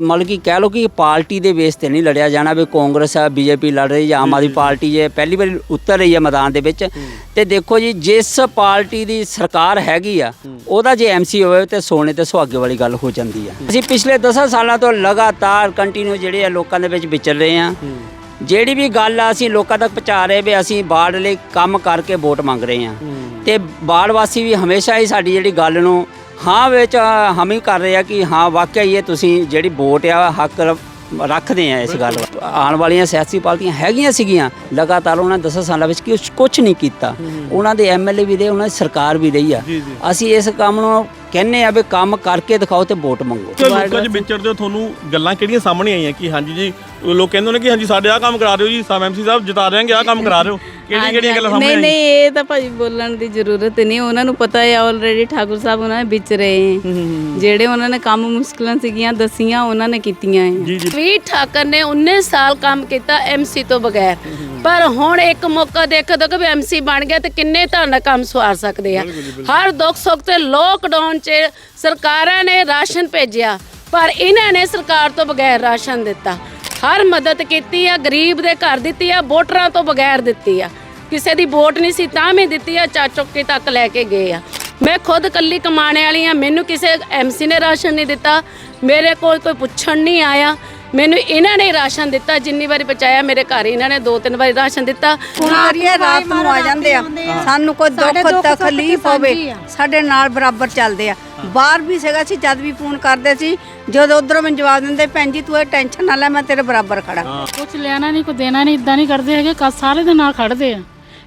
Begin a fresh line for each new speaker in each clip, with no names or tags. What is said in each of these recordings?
ਮਤਲਬ ਕਿ ਕਹਿ ਲਓ ਕਿ ਪਾਰਟੀ ਦੇ ਬੇਸ ਤੇ ਨਹੀਂ ਲੜਿਆ ਜਾਣਾ ਵੀ ਕਾਂਗਰਸ ਆ ਬੀਜੇਪੀ ਲੜ ਰਹੀ ਜਾਂ ਆਮ ਆਦਮੀ ਪਾਰਟੀ ਹੈ ਪਹਿਲੀ ਵਾਰੀ ਉਤਰ ਰਹੀ ਹੈ ਮੈਦਾਨ ਦੇ ਵਿੱਚ। ਤੇ ਦੇਖੋ ਜੀ ਜਿਸ ਪਾਰਟੀ ਦੀ ਸਰਕਾਰ ਹੈਗੀ ਆ ਉਹਦਾ ਜੇ ਐਮਸੀ ਹੋਵੇ ਤੇ ਸੋਨੇ ਤੇ ਸੁਹਾਗੇ ਵਾਲੀ ਗੱਲ ਹੋ ਜਾਂਦੀ ਆ। ਅਸੀਂ ਪਿਛਲੇ 10 ਸਾਲਾਂ ਤੋਂ ਲਗਾਤਾਰ ਕੰਟੀਨਿਊ ਜਿਹੜੇ ਆ ਲੋਕਾਂ ਦੇ ਵਿੱਚ ਵਿਚਰ ਰਹੇ ਆ। ਜਿਹੜੀ ਵੀ ਗੱਲ ਆ ਅਸੀਂ ਲੋਕਾਂ ਤੱਕ ਪਹੁੰਚਾ ਰਹੇ ਵੀ ਅਸੀਂ ਬਾੜ ਲਈ ਕੰਮ ਕਰਕੇ ਵੋਟ ਮੰਗ ਰਹੇ ਆ। ਤੇ ਬਾੜ ਵਾਸੀ ਵੀ ਹਮੇਸ਼ਾ ਹੀ ਸਾਡੀ ਜਿਹੜੀ ਗੱਲ ਨੂੰ ਹਾਂ ਵਿੱਚ ਹਮੀ ਕਰ ਰਹੇ ਆ ਕਿ ਹਾਂ ਵਾਕਿਆ ਹੀ ਇਹ ਤੁਸੀਂ ਜਿਹੜੀ ਵੋਟ ਆ ਹੱਕ ਰੱਖਦੇ ਆ ਇਸ ਗੱਲ ਦਾ। ਆਉਣ ਵਾਲੀਆਂ ਸਿਆਸੀ ਪਾਰਟੀਆਂ ਹੈਗੀਆਂ ਸੀਗੀਆਂ ਲਗਾਤਾਰ ਉਹਨਾਂ ਨੇ 10 ਸਾਲਾਂ ਵਿੱਚ ਕੁਝ ਨਹੀਂ ਕੀਤਾ। ਉਹਨਾਂ ਦੇ ਐਮਐਲਏ ਵੀ ਰਹੇ ਉਹਨਾਂ ਦੀ ਸਰਕਾਰ ਵੀ ਰਹੀ ਆ। ਅਸੀਂ ਇਸ ਕੰਮ ਨੂੰ ਕਹਿੰਨੇ ਆ ਵੀ ਕੰਮ ਕਰਕੇ ਦਿਖਾਓ ਤੇ ਵੋਟ ਮੰਗੋ।
ਲੋਕਾਂ 'ਚ ਵਿਚਰਦੇ ਹੋ ਤੁਹਾਨੂੰ ਗੱਲਾਂ ਕਿਹੜੀਆਂ ਸਾਹਮਣੇ ਆਈਆਂ ਕਿ ਹਾਂਜੀ ਜੀ ਲੋਕ ਕਹਿੰਦੇ ਨੇ ਕਿ ਹਾਂਜੀ ਸਾਡੇ ਆਹ ਕੰਮ ਕਰਾ ਦਿਓ ਜੀ ਸਾਮ ਐਮਸੀ ਸਾਹਿਬ ਜਿਤਾ ਦੇਣਗੇ ਆਹ ਕੰਮ ਕਰਾ ਦਿਓ। ਕਿਹੜੀਆਂ ਕਿਹੜੀਆਂ ਗੱਲਾਂ ਸਾਹਮਣੇ
ਨਹੀਂ
ਆਈਆਂ?
ਨਹੀਂ ਇਹ ਤਾਂ ਭਾਜੀ ਬੋਲਣ ਦੀ ਜ਼ਰੂਰਤ ਨਹੀਂ। ਉਹਨਾਂ ਨੂੰ ਪਤਾ ਹੈ ਆਲਰੇਡੀ ਠਾਕੁਰ ਸਾਹਿਬ ਉਹਨਾਂ ਦੇ ਵਿੱਚ ਰਹੇ ਹੈ ਜਿਹੜੇ ਉਹਨਾਂ ਨੇ ਕੰਮ ਮੁਸ਼ਕਲਾਂ ਸੀਗੀਆਂ ਦਸੀਆਂ ਉਹਨਾਂ ਨੇ ਕੀਤੀਆਂ ਹੈ
ਜੀ ਜੀ।
ਵੀ ਠਾਕਰ ਨੇ 19 ਸਾਲ ਕੰਮ ਕੀਤਾ ਐਮਸੀ ਤੋਂ ਬਗੈਰ। ਪਰ ਹੁਣ ਇੱਕ ਮੌਕਾ ਦੇਖੋ ਤਾਂ ਕਿ ਐਮਸੀ ਬਣ ਗਿਆ ਤੇ ਕਿੰਨੇ ਤੁਹਾਡਾ ਕੰਮ ਸਵਾਰ ਸਕਦੇ ਆ। ਹਰ ਦੁੱਖ ਸੁੱਖ ਤੇ ਲੋਕਡਾਊਨ 'ਚ ਸਰਕਾਰਾਂ ਨੇ ਰਾਸ਼ਨ ਭੇਜਿਆ ਪਰ ਇਹਨਾਂ ਨੇ ਸਰਕਾਰ ਤੋਂ ਬਗੈਰ ਰਾਸ਼ਨ ਦਿੱਤਾ। ਹਰ ਮਦਦ ਕੀਤੀ ਆ ਗਰੀਬ ਦੇ ਘਰ ਦਿੱਤੀ ਆ ਵੋਟਰਾਂ ਤੋਂ ਬਗੈਰ ਦਿੱਤੀ ਆ। ਕਿਸੇ ਦੀ ਵੋਟ ਨਹੀਂ ਸੀ ਤਾਂ ਵੀ ਦਿੱਤੀ ਆ ਚਾ ਚੁੱਕ ਕੇ ਤੱਕ ਲੈ ਕੇ ਗਏ ਆ। ਮੈਂ ਖੁਦ ਕੱਲੀ ਕਮਾਣੇ ਵਾਲੀ ਆ ਮੈਨੂੰ ਕਿਸੇ ਐਮਸੀ ਨੇ ਰਾਸ਼ਨ ਨਹੀਂ ਦਿੱਤਾ ਮੇਰੇ ਕੋਲ ਕੋਈ ਪੁੱਛਣ ਨਹੀਂ ਆਇਆ। ਮੈਨੂੰ ਇਹਨਾਂ ਨੇ ਰਾਸ਼ਨ ਦਿੱਤਾ ਜਿੰਨੀ ਵਾਰੀ ਪਹੁੰਚਾਇਆ ਮੇਰੇ ਘਰ ਇਹਨਾਂ ਨੇ ਦੋ ਤਿੰਨ ਵਾਰੀ ਰਾਸ਼ਨ ਦਿੱਤਾ।
ਹੁਣ ਆਰੀਏ ਰਾਤ ਨੂੰ ਆ ਜਾਂਦੇ ਆ। ਸਾਨੂੰ ਕੋਈ ਦੁੱਖ ਤਕਲੀਫ ਹੋਵੇ ਸਾਡੇ ਨਾਲ ਬਰਾਬਰ ਚੱਲਦੇ ਆ। ਬਾਹਰ ਵੀ ਸੀਗਾ ਸੀ ਜਦ ਵੀ ਫੋਨ ਕਰਦੇ ਸੀ ਜਦੋਂ ਉਧਰੋਂ ਮੈਨੂੰ ਜਵਾਬ ਦਿੰਦੇ ਭੈਣ ਜੀ ਤੂੰ ਇਹ ਟੈਨਸ਼ਨ ਨਾ ਲੈ ਮੈਂ ਤੇਰੇ ਬਰਾਬਰ ਖੜਾ।
ਕੁਝ ਲੈਣਾ ਨਹੀਂ ਕੋਈ ਦੇਣਾ ਨਹੀਂ ਇਦਾਂ ਨਹੀਂ ਕਰਦੇ ਹੈਗੇ ਕਾ ਸਾਰੇ ਦੇ ਨਾਲ ਖੜਦੇ ਆ।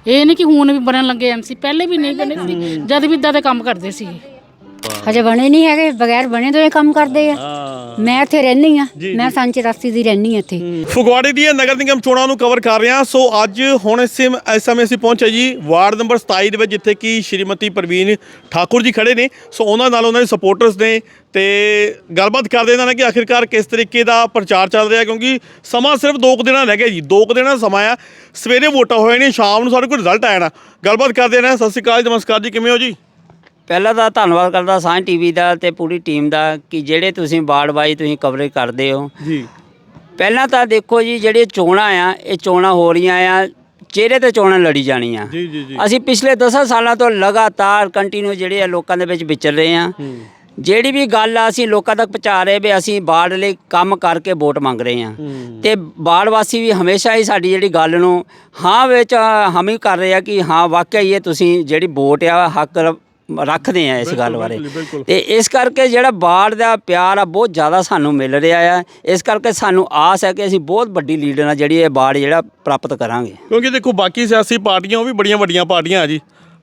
ਇਹ ਨਹੀਂ ਕਿ ਹੁਣ ਵੀ ਬਣਨ ਲੱਗੇ ਐਮਸੀ ਪਹਿਲੇ ਵੀ ਨਹੀਂ ਬਣੇ ਸੀ ਜਦ ਵੀ ਇਦਾਂ ਦੇ ਕੰਮ ਕਰਦੇ ਸੀ।
ਹਜੇ ਬਣੇ ਨਹੀਂ ਹੈਗੇ ਬਗੈਰ ਬਣੇ ਤੋਂ ਇਹ ਕੰਮ ਕਰਦੇ ਆ। ਮੈਂ ਇੱਥੇ ਰਹਿੰਦੀ ਆ ਮੈਂ ਸੰਚ ਰਾਸੀ ਦੀ ਰਹਿੰਦੀ ਆ ਇੱਥੇ।
ਫਗਵਾੜੇ ਦੀਆਂ ਨਗਰ ਨਿਗਮ ਚੋਣਾਂ ਨੂੰ ਕਵਰ ਕਰ ਰਹੇ ਹਾਂ। ਸੋ ਅੱਜ ਹੁਣ ਇਸ ਸਮ- ਇਸ ਸਮੇਂ ਅਸੀਂ ਪਹੁੰਚੇ ਜੀ ਵਾਰਡ ਨੰਬਰ 27 ਦੇ ਵਿੱਚ ਜਿੱਥੇ ਕਿ ਸ਼੍ਰੀਮਤੀ ਪ੍ਰਵੀਨ ਠਾਕੁਰ ਜੀ ਖੜੇ ਨੇ। ਸੋ ਉਹਨਾਂ ਨਾਲ ਉਹਨਾਂ ਦੇ ਸਪੋਰਟਰਸ ਨੇ ਤੇ ਗੱਲਬਾਤ ਕਰਦੇ ਇਹਨਾਂ ਨੇ ਕਿ ਆਖਿਰਕਾਰ ਕਿਸ ਤਰੀਕੇ ਦਾ ਪ੍ਰਚਾਰ ਚੱਲ ਰਿਹਾ ਕਿਉਂਕਿ ਸਮਾਂ ਸਿਰਫ 2 ਕੁ ਦਿਨਾਂ ਰਹਿ ਗਿਆ ਜੀ। 2 ਕੁ ਦਿਨਾਂ ਦਾ ਸਮਾਂ ਆ। ਸਵੇਰੇ ਵੋਟਾਂ ਹੋਏ ਨੇ ਸ਼ਾਮ ਨੂੰ ਸਾਡੇ ਕੋਲ ਰਿਜ਼ਲਟ ਆਇਆ ਨਾ। ਗੱਲਬਾਤ ਕਰਦੇ ਨੇ। ਸਤਿ ਸ਼੍ਰੀ ਅਕਾਲ ਜੀ, ਨਮਸਕਾਰ ਜੀ ਕਿਵੇਂ ਹੋ ਜੀ?
ਪਹਿਲਾਂ ਤਾਂ ਧੰਨਵਾਦ ਕਰਦਾ ਸਾਂਝ ਟੀਵੀ ਦਾ ਤੇ ਪੂਰੀ ਟੀਮ ਦਾ ਕਿ ਜਿਹੜੇ ਤੁਸੀਂ ਬਾੜ ਵਾਈ ਤੁਸੀਂ ਕਵਰੇਜ ਕਰਦੇ ਹੋ।
ਜੀ।
ਪਹਿਲਾਂ ਤਾਂ ਦੇਖੋ ਜੀ ਜਿਹੜੇ ਚੋਣਾਂ ਆ ਇਹ ਚੋਣਾਂ ਹੋ ਰਹੀਆਂ ਆ ਚਿਹਰੇ ਤੇ ਚੋਣਾਂ ਲੜੀ ਜਾਣੀਆਂ।
ਜੀ ਜੀ ਜੀ।
ਅਸੀਂ ਪਿਛਲੇ 10 ਸਾਲਾਂ ਤੋਂ ਲਗਾਤਾਰ ਕੰਟੀਨਿਊ ਜਿਹੜੇ ਆ ਲੋਕਾਂ ਦੇ ਵਿੱਚ ਵਿਚਰ ਰਹੇ ਆ। ਜਿਹੜੀ ਵੀ ਗੱਲ ਆ ਅਸੀਂ ਲੋਕਾਂ ਤੱਕ ਪਹੁੰਚਾ ਰਹੇ ਵੀ ਅਸੀਂ ਬਾੜ ਲਈ ਕੰਮ ਕਰਕੇ ਵੋਟ ਮੰਗ ਰਹੇ ਆ। ਤੇ ਬਾੜ ਵਾਸੀ ਵੀ ਹਮੇਸ਼ਾ ਹੀ ਸਾਡੀ ਜਿਹੜੀ ਗੱਲ ਨੂੰ ਹਾਂ ਵਿੱਚ ਹਮੀ ਕਰ ਰਹੇ ਆ ਕਿ ਹਾਂ ਵਾਕਿਆ ਹੀ ਇਹ ਤੁਸੀਂ ਜਿਹੜੀ ਵੋਟ ਆ ਹੱਕ ਰੱਖਦੇ ਆ ਇਸ ਗੱਲ ਬਾਰੇ। ਤੇ ਇਸ ਕਰਕੇ ਜਿਹੜਾ ਬਾੜ ਦਾ ਪਿਆਰ ਆ ਬਹੁਤ ਜ਼ਿਆਦਾ ਸਾਨੂੰ ਮਿਲ ਰਿਹਾ ਆ। ਇਸ ਕਰਕੇ ਸਾਨੂੰ ਆਸ ਹੈ ਕਿ ਅਸੀਂ ਬਹੁਤ ਵੱਡੀ ਲੀਡ ਨਾਲ ਜਿਹੜੀ ਇਹ ਬਾੜ ਜਿਹੜਾ ਪ੍ਰਾਪਤ ਕਰਾਂਗੇ।
ਕਿਉਂਕਿ ਦੇਖੋ ਬਾਕੀ ਸਿਆਸੀ ਪਾਰਟੀਆਂ ਉਹ ਵੀ ਬੜੀਆਂ ਵੱਡੀਆਂ ਪਾਰਟੀਆਂ ਆ ਜੀ।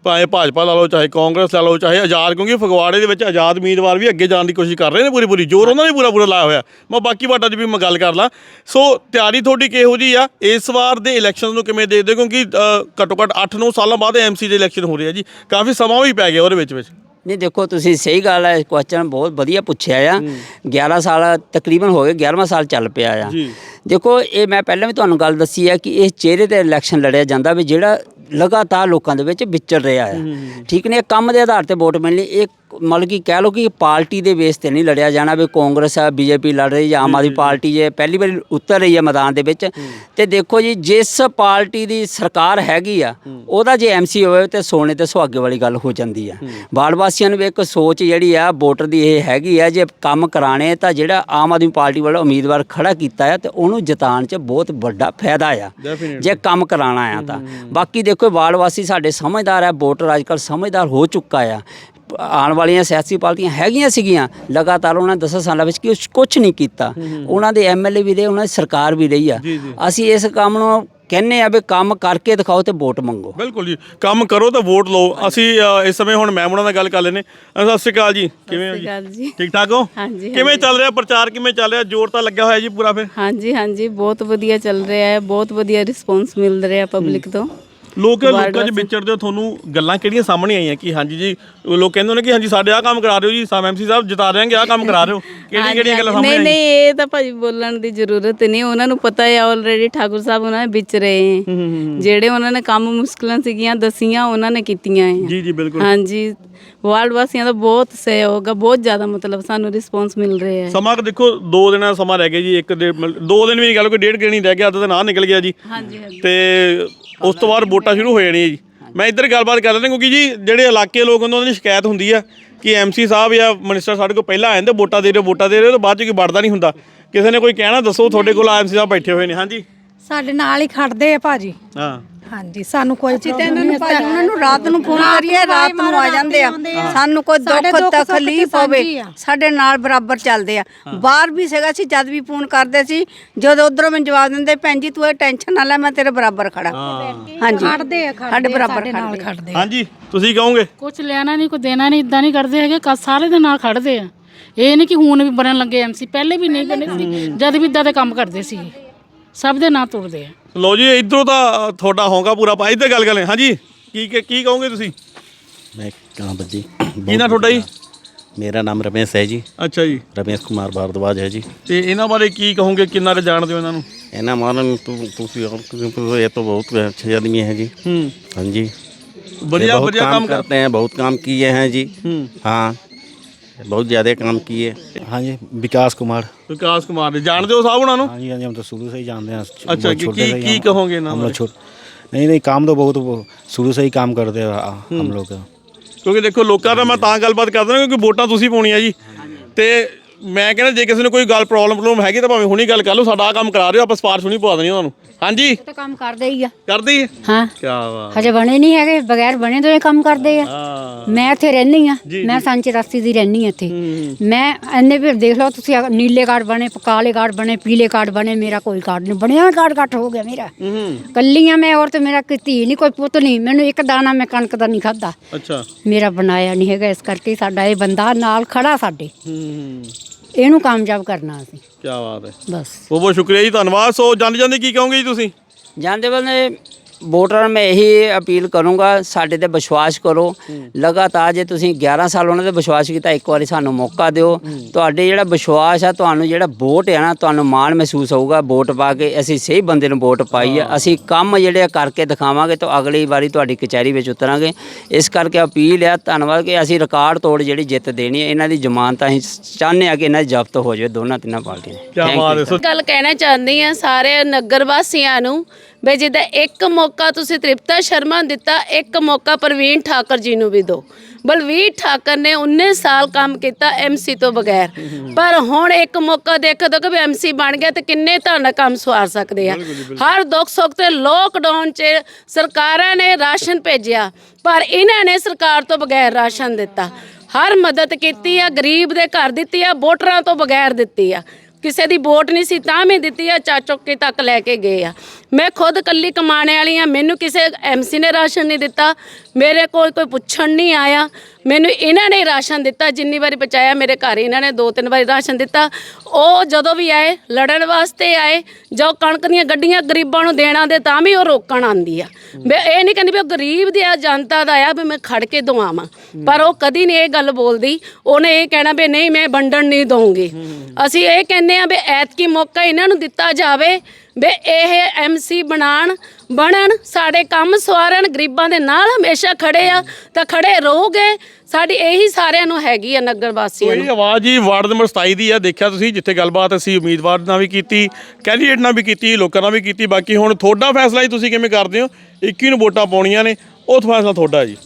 ਭਾਵੇਂ ਭਾਜਪਾ ਲਾ ਲਓ ਚਾਹੇ ਕਾਂਗਰਸ ਲਾ ਲਓ ਚਾਹੇ ਆਜ਼ਾਦ ਕਿਉਂਕਿ ਫਗਵਾੜੇ ਦੇ ਵਿੱਚ ਆਜ਼ਾਦ ਉਮੀਦਵਾਰ ਵੀ ਅੱਗੇ ਜਾਣ ਦੀ ਕੋਸ਼ਿਸ਼ ਕਰ ਰਹੇ ਨੇ ਪੂਰੀ ਪੂਰੀ ਜ਼ੋਰ ਉਹਨਾਂ ਨੇ ਪੂਰਾ ਪੂਰਾ ਲਾਇਆ ਹੋਇਆ। ਮੈਂ ਬਾਕੀ ਵਾਟਾਂ 'ਚ ਵੀ ਮੈਂ ਗੱਲ ਕਰ ਲਾਂ। ਸੋ ਤਿਆਰੀ ਤੁਹਾਡੀ ਕਿਹੋ ਜੀ ਆ? ਇਸ ਵਾਰ ਦੇ ਇਲੈਕਸ਼ਨ ਨੂੰ ਕਿਵੇਂ ਦੇਖਦੇ? ਕਿਉਂਕਿ ਘੱਟੋ ਘੱਟ 8-9 ਸਾਲਾਂ ਬਾਅਦ ਐਮਸੀ ਦੇ ਇਲੈਕਸ਼ਨ ਹੋ ਰਹੇ ਆ ਜੀ। ਕਾਫੀ ਸਮਾਂ ਵੀ ਪੈ ਗਿਆ ਉਹਦੇ ਵਿੱਚ ਵਿੱਚ।
ਨਹੀਂ ਦੇਖੋ ਤੁਸੀਂ ਸਹੀ ਗੱਲ ਹੈ ਕੁਐਸਚਨ ਬਹੁਤ ਵਧੀਆ ਪੁੱਛਿਆ ਆ। 11 ਸਾਲ ਤਕਰੀਬਨ ਹੋ ਗਏ 11ਵਾਂ ਸਾਲ ਚੱਲ ਪਿਆ ਆ।
ਜੀ।
ਦੇਖੋ ਇਹ ਮੈਂ ਪਹਿਲਾਂ ਵੀ ਤੁਹਾਨੂੰ ਗੱਲ ਦੱਸੀ ਹੈ ਕਿ ਇਹ ਚਿਹਰੇ ਤੇ ਇਲੈਕਸ਼ਨ ਲੜਿਆ ਜਾਂਦਾ ਵੀ ਜਿਹੜਾ ਲਗਾਤਾਰ ਲੋਕਾਂ ਦੇ ਵਿੱਚ ਵਿਚਰ ਰਿਹਾ ਹੈ। ਠੀਕ ਨੇ ਕੰਮ ਦੇ ਆਧਾਰ ਤੇ ਵੋਟ ਮਿਲਣੀ ਇਹ ਮਤਲਬ ਕਿ ਕਹਿ ਲਓ ਕਿ ਪਾਰਟੀ ਦੇ ਬੇਸ ਤੇ ਨਹੀਂ ਲੜਿਆ ਜਾਣਾ ਵੀ ਕਾਂਗਰਸ ਆ ਬੀਜੇਪੀ ਲੜ ਰਹੀ ਜਾਂ ਆਮ ਆਦਮੀ ਪਾਰਟੀ ਹੈ ਪਹਿਲੀ ਵਾਰੀ ਉਤਰ ਰਹੀ ਹੈ ਮੈਦਾਨ ਦੇ ਵਿੱਚ। ਤੇ ਦੇਖੋ ਜੀ ਜਿਸ ਪਾਰਟੀ ਦੀ ਸਰਕਾਰ ਹੈਗੀ ਆ ਉਹਦਾ ਜੇ ਐਮਸੀ ਹੋਵੇ ਤੇ ਸੋਨੇ ਤੇ ਸੁਹਾਗੇ ਵਾਲੀ ਗੱਲ ਹੋ ਜਾਂਦੀ ਆ। ਬਾੜ ਵਾਸੀਆਂ ਨੂੰ ਵੀ ਇੱਕ ਸੋਚ ਜਿਹੜੀ ਆ ਵੋਟਰ ਦੀ ਇਹ ਹੈਗੀ ਆ ਜੇ ਕੰਮ ਕਰਾਣੇ ਤਾਂ ਜਿਹੜਾ ਆਮ ਆਦਮੀ ਪਾਰਟੀ ਵੱਲੋਂ ਉਮੀਦਵਾਰ ਖੜਾ ਕੀਤਾ ਆ ਤੇ ਉਹਨੂੰ ਜਿਤਾਉਣ 'ਚ ਬਹੁਤ ਵੱਡਾ ਫਾਇਦਾ ਆ। ਜੇ ਕੰਮ ਕਰਾਣਾ ਆ ਤਾਂ। ਬਾਕੀ ਦੇਖੋ ਬਾੜ ਵਾਸੀ ਸਾਡੇ ਸਮਝਦਾਰ ਆ ਵੋਟਰ ਅੱਜਕੱਲ ਸਮਝਦਾਰ ਹੋ ਚੁੱਕਾ ਆ। ਆਉਣ ਵਾਲੀਆਂ ਸਿਆਸੀ ਪਾਰਟੀਆਂ ਹੈਗੀਆਂ ਸੀਗੀਆਂ ਲਗਾਤਾਰ ਉਹਨਾਂ ਨੇ 10 ਸਾਲਾਂ ਵਿੱਚ ਕੁਛ ਕੁਝ ਨਹੀਂ ਕੀਤਾ। ਉਹਨਾਂ ਦੇ ਐਮਐਲਏ ਵੀ ਰਹੇ ਉਹਨਾਂ ਦੀ ਸਰਕਾਰ ਵੀ ਰਹੀ ਆ। ਅਸੀਂ ਇਸ ਕੰਮ ਨੂੰ ਕਹਿੰਨੇ ਆ ਵੀ ਕੰਮ ਕਰਕੇ ਦਿਖਾਓ ਤੇ ਵੋਟ ਮੰਗੋ।
ਬਿਲਕੁਲ ਜੀ ਕੰਮ ਕਰੋ ਤਾਂ ਵੋਟ ਲਓ। ਅਸੀਂ ਇਸ ਸਮੇਂ ਹੁਣ ਮੈਮੂਨਾ ਨਾਲ ਗੱਲ ਕਰ ਲੈਨੇ ਸਤਿ ਸ਼੍ਰੀ ਅਕਾਲ ਜੀ। ਕਿਵੇਂ ਹੋ
ਸਤਿ ਸ਼੍ਰੀ ਅਕਾਲ ਜੀ।
ਠੀਕ ਠਾਕ ਹੋ?
ਹਾਂਜੀ,
ਕਿਵੇਂ। ਚੱਲ ਰਿਹਾ ਪ੍ਰਚਾਰ? ਕਿਵੇਂ ਚੱਲ ਰਿਹਾ? ਜ਼ੋਰ ਤਾਂ ਲੱਗਿਆ ਹੋਇਆ ਜੀ ਪੂਰਾ ਫਿਰ?
ਹਾਂਜੀ ਹਾਂਜੀ। ਬਹੁਤ ਵਧੀਆ ਚੱਲ ਰਿਹਾ ਹੈ। ਬਹੁਤ ਵਧੀਆ ਰਿਸਪੌਂਸ ਮਿਲ ਰਿਹਾ ਪਬਲਿਕ ਤੋਂ।
ਲੋਕ ਲੋਕਾਂ 'ਚ ਵਿਚਰਦੇ ਹੋ ਤੁਹਾਨੂੰ ਗੱਲਾਂ ਕਿਹੜੀਆਂ ਸਾਹਮਣੇ ਆਈਆਂ ਕਿ ਹਾਂਜੀ ਜੀ ਲੋਕ ਕਹਿੰਦੇ ਨੇ ਕਿ ਹਾਂਜੀ ਸਾਡੇ ਆਹ ਕੰਮ ਕਰਾ ਦਿਓ ਜੀ ਸਾਮ ਐਮਸੀ ਸਾਹਿਬ ਜਿਤਾ ਦੇਾਂਗੇ ਆਹ ਕੰਮ ਕਰਾ ਦਿਓ। ਕਿਹੜੀਆਂ ਕਿਹੜੀਆਂ ਗੱਲਾਂ ਸਾਹਮਣੇ
ਨਹੀਂ
ਆਈਆਂ?
ਨਹੀਂ ਇਹ ਤਾਂ ਭਾਜੀ ਬੋਲਣ ਦੀ ਜ਼ਰੂਰਤ ਨਹੀਂ ਉਹਨਾਂ ਨੂੰ ਪਤਾ ਹੈ ਆਲਰੇਡੀ ਠਾਕੁਰ ਸਾਹਿਬ ਉਹਨਾਂ ਦੇ ਵਿੱਚ ਰਹੇ ਹੈ। ਜਿਹੜੇ ਉਹਨਾਂ ਨੇ ਕੰਮ ਮੁਸ਼ਕਲਾਂ ਸੀਗੀਆਂ ਦਸੀਆਂ ਉਹਨਾਂ ਨੇ ਕੀਤੀਆਂ ਹੈ।
ਜੀ ਜੀ ਬਿਲਕੁਲ।
ਹਾਂਜੀ ਵਰਲਡ ਵਾਸੀਆਂ ਦਾ ਬਹੁਤ ਸਹਿਯੋਗ ਹੈ ਬਹੁਤ ਜ਼ਿਆਦਾ ਮਤਲਬ ਸਾਨੂੰ ਰਿਸਪੌਂਸ ਮਿਲ ਰਿਹਾ ਹੈ।
ਸਮਾਂ ਕੁ ਦੇਖੋ 2 ਦਿਨਾਂ ਦਾ ਸਮਾਂ ਰਹਿ ਗਿਆ ਜੀ ਇੱਕ ਦੇ ਦੋ ਦਿਨ ਵੀ ਨਹੀਂ ਗੱਲ ਕੋਈ ਡੇਢ ਦਿਨ ਹੀ ਰਹਿ ਗਿਆ ਅੱਧਾ ਦਿਨ ਆ ਨਿਕਲ ਗਿਆ ਜੀ।
ਹਾਂਜੀ ਹਾਂਜੀ।
ਤੇ ਉਸ ਤੋਂ ਬਾਅਦ ਵੋਟਾਂ ਸ਼ੁਰੂ ਹੋ ਜਾਣੀ ਹੈ ਜੀ। ਮੈਂ ਇੱਧਰ ਗੱਲਬਾਤ ਕਰ ਲੈਂਦਾ, ਕਿਉਂਕਿ ਜੀ ਜਿਹੜੇ ਇਲਾਕੇ ਲੋਕ ਹੁੰਦੇ, ਉਹਨਾਂ ਦੀ ਸ਼ਿਕਾਇਤ ਹੁੰਦੀ ਆ ਕਿ ਐਮਸੀ ਸਾਹਿਬ ਜਾਂ ਮਿਨਿਸਟਰ ਸਾਡੇ ਕੋਲ ਪਹਿਲਾਂ ਆ ਜਾਂਦੇ ਵੋਟਾਂ ਦੇ ਰਹੇ, ਵੋਟਾਂ ਦੇ ਰਹੇ ਤੇ ਬਾਅਦ ਚ ਕੋਈ ਵੜਦਾ ਨਹੀਂ ਹੁੰਦਾ। ਕਿਸੇ ਨੇ ਕੋਈ ਕਹਿਣਾ, ਦੱਸੋ, ਤੁਹਾਡੇ ਕੋਲ ਐਮਸੀ ਸਾਹਿਬ ਬੈਠੇ ਹੋਏ ਨੇ। ਹਾਂਜੀ।
ਸਾਡੇ ਨਾਲ ਹੀ ਖੜਦੇ ਆ ਭਾਜੀ।
ਹਾਂ।
ਹਾਂਜੀ ਸਾਨੂੰ ਕੋਈ
ਅਸੀਂ ਤੇ ਇਹਨਾਂ ਨੂੰ ਭਾਜੀ। ਉਹਨਾਂ ਨੂੰ ਰਾਤ ਨੂੰ ਫੋਨ ਕਰੀਏ ਰਾਤ ਨੂੰ ਆ ਜਾਂਦੇ ਆ। ਸਾਨੂੰ ਕੋਈ ਦੁੱਖ ਤਕਲੀਫ ਹੋਵੇ। ਸਾਡੇ ਨਾਲ ਬਰਾਬਰ ਚੱਲਦੇ ਆ। ਬਾਹਰ ਵੀ ਸੀਗਾ ਸੀ ਜਦ ਵੀ ਫੋਨ ਕਰਦੇ ਸੀ ਜਦੋਂ ਉਧਰੋਂ ਮੈਨੂੰ ਜਵਾਬ ਦਿੰਦੇ ਭੈਣ ਜੀ ਤੂੰ ਇਹ ਟੈਨਸ਼ਨ ਨਾ ਲੈ ਮੈਂ ਤੇਰੇ ਬਰਾਬਰ ਖੜਾ। ਹਾਂਜੀ।
ਖੜਦੇ ਆ ਖੜਦੇ
ਸਾਡੇ ਬਰਾਬਰ
ਸਾਡੇ ਨਾਲ
ਖੜਦੇ।
ਹਾਂਜੀ ਤੁਸੀਂ ਕਹੋਗੇ?
ਕੁਝ ਲੈਣਾ ਨਹੀਂ ਕੋਈ ਦੇਣਾ ਨਹੀਂ ਇਦਾਂ ਨਹੀਂ ਕਰਦੇ ਹੈਗੇ ਕ- ਸਾਰੇ ਦੇ ਨਾਲ ਖੜਦੇ ਆ। ਇਹ ਨਹੀਂ ਕਿ ਹੁਣ ਵੀ ਬਣਨ ਲੱਗੇ ਐਮਸੀ ਪਹਿਲੇ ਵੀ ਨਹੀਂ ਬਣੇ ਸੀ ਜਦ ਵੀ ਇਦਾਂ ਦੇ ਕੰਮ ਕਰਦੇ ਸੀ। ਸਭ ਦੇ ਨਾਂ ਤੁਰਦੇ ਆ
ਲਓ ਜੀ ਇਧਰੋਂ ਤਾਂ ਤੁਹਾਡਾ ਹੋਗਾ ਪੂਰਾ ਪਾ ਇੱਧਰ ਗੱਲ ਕਰੇ ਹਾਂਜੀ ਕੀ ਕੀ ਕੀ ਕਹੋਗੇ ਤੁਸੀਂ
मैं कहाँ पर जी
ਕੀ ਨਾ ਤੁਹਾਡਾ ਜੀ
मेरा नाम रमेश है जी
ਅੱਛਾ ਜੀ
रमेश कुमार भारद्वाज है जी
ਤੇ ਇਹਨਾਂ ਬਾਰੇ ਕੀ ਕਹੋਗੇ ਕਿੰਨਾ ਕੁ ਜਾਣਦੇ ਹੋ ਇਹਨਾਂ ਨੂੰ
एना मालूम तू तुसी और क्योंकि ये तो बहुत अच्छे आदमी है जी
ਹੂੰ
हाँ जी
बढ़िया
ये बहुत
बढ़िया
काम
काम कर
करते हैं बहुत काम किए हैं जी
हूँ
हाँ बहुत ज़्यादा काम किए हाँ जी विकास कुमार
ਵਿਕਾਸ ਕੁਮਾਰ ਜੀ ਜਾਣਦੇ ਹੋ ਸਾਹਿਬ ਉਹਨਾਂ ਨੂੰ
हाँ जी हाँ जी हम तो शुरू से ही जानते हैं
अच्छा,
बहुत
कि-
छोटे
की-
से ही
की
हम-
कहोगे ना
हम
हमारे?
लोग छोट नहीं नहीं काम तो बहुत वो शुरू से ही काम करते हैं आ- हम लोग
ਕਿਉਂਕਿ ਦੇਖੋ ਲੋਕਾਂ ਦਾ ਮੈਂ ਤਾਂ ਗੱਲਬਾਤ ਕਰਦਾ ਨਾ ਕਿਉਂਕਿ ਵੋਟਾਂ ਤੁਸੀਂ ਪਾਉਣੀਆਂ ਜੀ ਤੇ ਮੈਂ ਕਹਿੰਦਾ ਜੇ ਕਿਸੇ ਨੂੰ ਕੋਈ ਗੱਲ ਪ੍ਰੋਬਲਮ ਪ੍ਰੋਬਲਮ ਹੈਗੀ ਤਾਂ ਭਾਵੇਂ ਹੁਣੀ ਗੱਲ ਕਰ ਲਓ ਸਾਡਾ ਆਹ ਕੰਮ ਕਰਾ ਦਿਓ ਆਪਾਂ ਸਪਾਰਸ਼ ਹੁਣੀ ਪਵਾ ਦੇਣੀ ਉਹਨਾਂ ਨੂੰ ਹਾਂਜੀ।
ਤਾਂ ਕੰਮ ਕਰਦੇ ਹੀ ਆ।
ਕਰਦੀ ਹੈ
ਹਾਂ।
ਕੀ ਬਾਤ।
ਹਜੇ ਬਣੇ ਨਹੀਂ ਹੈਗੇ ਬਗੈਰ ਬਣੇ ਤੋਂ ਇਹ ਕੰਮ ਕਰਦੇ ਆ।
ਹਾਂ।
ਮੈਂ ਇੱਥੇ ਰਹਿੰਦੀ ਆ। ਮੈਂ ਸੰਨ 84 ਦੀ ਰਹਿੰਦੀ ਆ ਇੱਥੇ। ਮੈਂ ਇੰਨੇ ਵੀ ਦੇਖ ਲਓ ਤੁਸੀਂ ਅਗਰ ਨੀਲੇ ਕਾਰਡ ਬਣੇ ਕਾਲੇ ਕਾਰਡ ਬਣੇ ਪੀਲੇ ਕਾਰਡ ਬਣੇ ਮੇਰਾ ਕੋਈ ਕਾਰਡ ਨਹੀਂ ਬਣਿਆ ਕਾਰਡ ਕੱਟ ਹੋ ਗਿਆ ਮੇਰਾ।
ਹੂੰ
ਕੱਲੀ ਆ ਮੈਂ ਔਰ ਤੇ ਮੇਰਾ ਕੋਈ ਧੀ ਨਹੀਂ ਕੋਈ ਪੁੱਤ ਨਹੀਂ। ਮੈਨੂੰ ਇੱਕ ਦਾਣਾ ਮੈਂ ਕਣਕ ਦਾ ਨਹੀਂ ਖਾਦਾ
ਅੱਛਾ।
ਮੇਰਾ ਬਣਾਇਆ ਨਹੀਂ ਹੈਗਾ ਇਸ ਕਰਕੇ ਸਾਡਾ ਇਹ ਬੰਦਾ ਨਾਲ ਖੜਾ ਸਾਡੇ।
ਹੂੰ।
ਇਹਨੂੰ ਕਾਮਯਾਬ ਕਰਨਾ ਅਸੀਂ।
ਕੀ ਬਾਤ ਹੈ।
ਬਸ।
ਬਹੁਤ ਬਹੁਤ ਸ਼ੁਕਰੀਆ ਜੀ ਧੰਨਵਾਦ। ਸੋ ਜਾਂਦੇ ਜਾਂਦੇ ਕੀ ਕਹੋਗੇ ਜੀ ਤੁਸੀਂ?
ਜਾਂਦੇ ਬੰਦੇ ਵੋਟਰਾਂ ਨੂੰ ਮੈਂ ਇਹੀ ਅਪੀਲ ਕਰੂੰਗਾ ਸਾਡੇ ਤੇ ਵਿਸ਼ਵਾਸ ਕਰੋ। ਲਗਾਤਾਰ ਜੇ ਤੁਸੀਂ 11 ਸਾਲ ਉਹਨਾਂ ਤੇ ਵਿਸ਼ਵਾਸ ਕੀਤਾ ਇੱਕ ਵਾਰੀ ਸਾਨੂੰ ਮੌਕਾ ਦਿਓ। ਤੁਹਾਡੇ ਜਿਹੜਾ ਵਿਸ਼ਵਾਸ ਆ ਤੁਹਾਨੂੰ ਜਿਹੜਾ ਵੋਟ ਹੈ ਨਾ ਤੁਹਾਨੂੰ ਮਾਣ ਮਹਿਸੂਸ ਹੋਊਗਾ ਵੋਟ ਪਾ ਕੇ ਅਸੀਂ ਸਹੀ ਬੰਦੇ ਨੂੰ ਵੋਟ ਪਾਈ ਆ। ਅਸੀਂ ਕੰਮ ਜਿਹੜੇ ਆ ਕਰਕੇ ਦਿਖਾਵਾਂਗੇ ਤਾਂ ਅਗਲੀ ਵਾਰੀ ਤੁਹਾਡੀ ਕਚਹਿਰੀ ਵਿੱਚ ਉਤਰਾਂਗੇ। ਇਸ ਕਰਕੇ ਅਪੀਲ ਆ ਧੰਨਵਾਦ ਕਿ ਅਸੀਂ ਰਿਕਾਰਡ ਤੋੜ ਜਿਹੜੀ ਜਿੱਤ ਦੇਣੀ ਹੈ ਇਹਨਾਂ ਦੀ ਜ਼ਮਾਨਤ ਅਸੀਂ ਚਾਹੁੰਦੇ ਆ ਕਿ ਇਹਨਾਂ ਦੀ ਜ਼ਬਤ ਹੋ ਜਾਵੇ ਦੋਨਾਂ ਤਿੰਨਾਂ ਪਾਰਟੀਆਂ ਦੀ।
ਗੱਲ ਕਹਿਣਾ ਚਾਹੁੰਦੀ ਆ ਸਾਰੇ ਨਗਰ ਵਾਸੀਆਂ ਨੂੰ ਵੀ ਜਿੱਦਾਂ ਇੱਕ ਮੌਕਾ ਤੁਸੀਂ ਤ੍ਰਿਪਤਾ ਸ਼ਰਮਾ ਨੂੰ ਦਿੱਤਾ ਇੱਕ ਮੌਕਾ ਪ੍ਰਵੀਨ ਠਾਕਰ ਜੀ ਨੂੰ ਵੀ ਦਿਓ। ਬਲਵੀਰ ਠਾਕਰ ਨੇ 19 ਸਾਲ ਕੰਮ ਕੀਤਾ ਐਮਸੀ ਤੋਂ ਬਗੈਰ। ਪਰ ਹੁਣ ਇੱਕ ਮੌਕਾ ਦੇਖੋ ਤਾਂ ਕਿ ਐਮਸੀ ਬਣ ਗਿਆ ਤੇ ਕਿੰਨੇ ਤੁਹਾਡਾ ਕੰਮ ਸਵਾਰ ਸਕਦੇ ਆ। ਹਰ ਦੁੱਖ ਸੁੱਖ ਤੇ ਲੋਕਡਾਊਨ 'ਚ ਸਰਕਾਰਾਂ ਨੇ ਰਾਸ਼ਨ ਭੇਜਿਆ ਪਰ ਇਹਨਾਂ ਨੇ ਸਰਕਾਰ ਤੋਂ ਬਗੈਰ ਰਾਸ਼ਨ ਦਿੱਤਾ। ਹਰ ਮਦਦ ਕੀਤੀ ਆ ਗਰੀਬ ਦੇ ਘਰ ਦਿੱਤੀ ਆ ਵੋਟਰਾਂ ਤੋਂ ਬਗੈਰ ਦਿੱਤੀ ਆ। ਕਿਸੇ ਦੀ ਵੋਟ ਨਹੀਂ ਸੀ ਤਾਂ ਵੀ ਦਿੱਤੀ ਆ ਚਾ ਚੁੱਕ ਤੱਕ ਲੈ ਕੇ ਗਏ ਆ। ਮੈਂ ਖੁਦ ਕੱਲੀ ਕਮਾਣੇ ਵਾਲੀ ਆ, ਮੈਨੂੰ ਕਿਸੇ ਐਮਸੀ ਨੇ ਰਾਸ਼ਨ ਨਹੀਂ ਦਿੱਤਾ, ਮੇਰੇ ਕੋਲ ਕੋਈ ਪੁੱਛਣ ਨਹੀਂ ਆਇਆ। ਮੈਨੂੰ ਇਹਨਾਂ ਨੇ ਰਾਸ਼ਨ ਦਿੱਤਾ, ਜਿੰਨੀ ਵਾਰੀ ਪਹੁੰਚਾਇਆ ਮੇਰੇ ਘਰ, ਇਹਨਾਂ ਨੇ ਦੋ ਤਿੰਨ ਵਾਰੀ ਰਾਸ਼ਨ ਦਿੱਤਾ। ਉਹ ਜਦੋਂ ਵੀ ਆਏ, ਲੜਨ ਵਾਸਤੇ ਆਏ, ਜੋ ਕਣਕ ਦੀਆਂ ਗੱਡੀਆਂ ਗਰੀਬਾਂ ਨੂੰ ਦੇਣਾ ਦੇ ਤਾਂ ਵੀ ਉਹ ਰੋਕਣ ਆਂਦੀ ਆ। ਮੈਂ ਇਹ ਨਹੀਂ ਕਹਿੰਦੀ ਵੀ ਉਹ ਗਰੀਬ ਦੀ ਆ, ਜਨਤਾ ਦਾ ਆ, ਵੀ ਮੈਂ ਖੜ ਕੇ ਦਵਾਵਾਂ ਪਰ ਉਹ ਕਦੀ ਨਹੀਂ ਇਹ ਗੱਲ ਬੋਲਦੀ। ਉਹਨੇ ਇਹ ਕਹਿਣਾ ਵੀ ਨਹੀਂ, ਮੈਂ ਵੰਡਣ ਨਹੀਂ ਦਊਂਗੀ। ਅਸੀਂ ਇਹ ਕਹਿੰਦੇ ਆ ਵੀ ਐਤਕੀ ਮੌਕਾ ਇਹਨਾਂ ਨੂੰ ਦਿੱਤਾ ਜਾਵੇ ਵੀ ਇਹ ਐਮਸੀ ਬਣਾਣ ਬਣਨ ਸਾਡੇ ਕੰਮ ਸਵਾਰਨ ਗਰੀਬਾਂ ਦੇ ਨਾਲ ਹਮੇਸ਼ਾ ਖੜੇ ਆ ਤਾਂ ਖੜੇ ਰਹੋਗੇ। ਸਾਡੀ ਇਹੀ ਸਾਰਿਆਂ ਨੂੰ ਹੈਗੀ ਆ ਨਗਰ ਵਾਸੀਆਂ ਨੂੰ।
ਇਹ ਆਵਾਜ਼ ਜੀ ਵਾਰਡ ਨੰਬਰ 27 ਦੀ ਆ ਦੇਖਿਆ ਤੁਸੀਂ ਜਿੱਥੇ ਗੱਲਬਾਤ ਅਸੀਂ ਉਮੀਦਵਾਰ ਨਾਲ ਵੀ ਕੀਤੀ ਕੈਂਡੀਡੇਟ ਨਾਲ ਵੀ ਕੀਤੀ ਲੋਕਾਂ ਨਾਲ ਵੀ ਕੀਤੀ। ਬਾਕੀ ਹੁਣ ਤੁਹਾਡਾ ਫੈਸਲਾ ਹੀ ਤੁਸੀਂ ਕਿਵੇਂ ਕਰਦੇ ਹੋ? 21 ਨੂੰ ਵੋਟਾਂ ਪਾਉਣੀਆਂ ਨੇ ਉਹ ਫੈਸਲਾ ਤੁਹਾਡਾ ਜੀ।